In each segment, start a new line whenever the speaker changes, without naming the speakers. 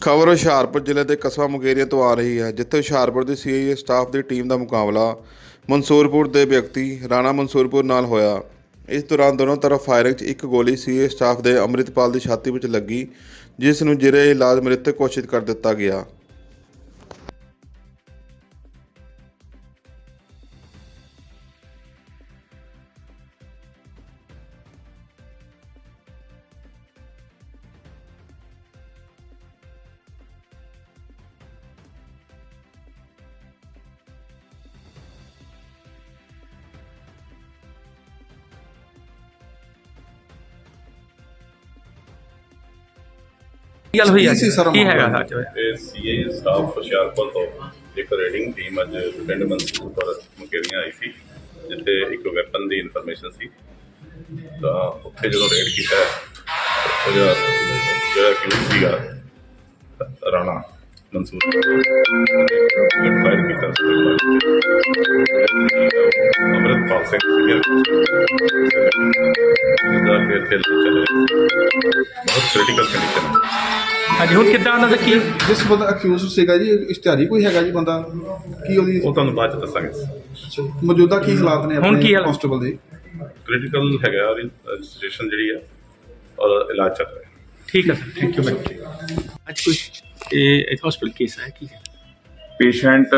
ਖਬਰ ਹੁਸ਼ਿਆਰਪੁਰ ਜ਼ਿਲ੍ਹੇ ਦੇ ਕਸਬਾ ਮੁਕੇਰੀਆ ਤੋਂ ਆ ਰਹੀ ਹੈ, ਜਿੱਥੇ ਹੁਸ਼ਿਆਰਪੁਰ ਦੀ ਸੀਆਈਏ ਸਟਾਫ ਦੀ ਟੀਮ ਦਾ ਮੁਕਾਬਲਾ ਮਨਸੂਰਪੁਰ ਦੇ ਵਿਅਕਤੀ ਰਾਣਾ ਮਨਸੂਰਪੁਰ ਨਾਲ ਹੋਇਆ। ਇਸ ਦੌਰਾਨ ਦੋਨੋਂ ਤਰਫ ਫਾਇਰਿੰਗ 'ਚ ਇੱਕ ਗੋਲੀ ਸੀਏ ਸਟਾਫ ਦੇ ਅੰਮ੍ਰਿਤਪਾਲ ਦੀ ਛਾਤੀ ਵਿੱਚ ਲੱਗੀ, ਜਿਸ ਨੂੰ ਜਿਰੇ ਇਲਾਜ ਮ੍ਰਿਤਕ ਘੋਸ਼ਿਤ ਕਰ ਦਿੱਤਾ ਗਿਆ।
ਕੀ ਗੱਲ ਹੋਈ
ਸੀ ਸਰ
ਕੀ ਹੈਗਾ? ਸੱਚ ਹੋਇਆ?
ਤੇ ਸੀਏ ਸਟਾਫ ਹੁਸ਼ਿਆਰਪੁਰ ਤੋਂ ਇੱਕ ਰੇਡਿੰਗ ਟੀਮ ਅੱਜ ਪਿੰਡ ਮਨਸੂਰਪੁਰ ਮੁਕੇਰੀਆਂ ਆਈ ਸੀ ਜਿੱਥੇ ਇੱਕ ਵੈਪਨ ਦੀ ਇਨਫੋਰਮੇਸ਼ਨ ਸੀ। ਤਾਂ ਉੱਥੇ ਜਦੋਂ ਰੇਡ ਕੀਤਾ ਉਹਦਾ ਜਿਹੜਾ ਕਿ ਸੀਗਾ ਰਾਣਾ ਮਨਸੂਰ। ਫਾਇਰ ਕੀਤਾ ਸਿੰਘ ਸੀਗਾ ਜਿਹਦਾ ਕਿ ਇੱਥੇ ਚੱਲ ਰਿਹਾ ਸੀ। ਬਹੁਤ ਕ੍ਰਿਟੀਕਲ ਕੰਡੀਸ਼ਨ ਹੈ
ਹਾਂਜੀ ਹੁਣ ਕਿੱਦਾਂ ਉਹਨਾਂ ਦਾ ਕੀ
ਜਿਸ ਬੰਦਾ ਅਕਿਊਜ਼ ਸੀਗਾ ਜੀ ਇਸ਼ਤਿਹਾਰੀ ਕੋਈ ਹੈਗਾ ਜੀ ਬੰਦਾ? ਕੀ ਉਹਦੀ
ਉਹ ਤੁਹਾਨੂੰ ਬਾਅਦ ਚ ਦੱਸਾਂਗੇ।
ਮੌਜੂਦਾ ਕੀ ਹਾਲਾਤ ਨੇ
ਹੁਣ ਕੀ ਹਾਲ-
ਕਾਂਸਟੇਬਲ ਦੇ?
ਕ੍ਰਿਟੀਕਲ ਹੈਗਾ ਉਹਦੀ ਰਜਿਸਟ੍ਰੇਸ਼ਨ ਜਿਹੜੀ ਹੈ ਔਰ ਇਲਾਜ ਚੱਲ ਰਿਹਾ।
ਠੀਕ ਹੈ ਸਰ ਥੈਂਕ ਯੂ ਮੈਮ ਅੱਜ ਕੋਈ ਇਹ ਹਸਪੀਟਲ ਕੇਸ ਹੈ ਕੀ ਹੈ?
ਪੇਸ਼ੈਂਟ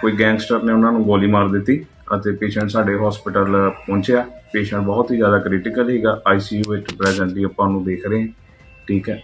ਕੋਈ ਗੈਂਗਸਟਰ ਨੇ ਉਹਨਾਂ ਨੂੰ ਗੋਲੀ ਮਾਰ ਦਿੱਤੀ ਅਤੇ ਪੇਸ਼ੈਂਟ ਸਾਡੇ ਹਸਪੀਟਲ ਪਹੁੰਚਿਆ। ਪੇਸ਼ੈਂਟ ਬਹੁਤ ਹੀ ਜ਼ਿਆਦਾ ਕ੍ਰਿਟੀਕਲ ਹੈਗਾ ਆਈਸੀਯੂ ਵਿੱਚ ਪ੍ਰੈਜ਼ੈਂਟਲੀ ਆਪਾਂ ਨੂੰ ਦੇਖ ਰਹੇ ਹਾਂ। ਠੀਕ ਹੈ।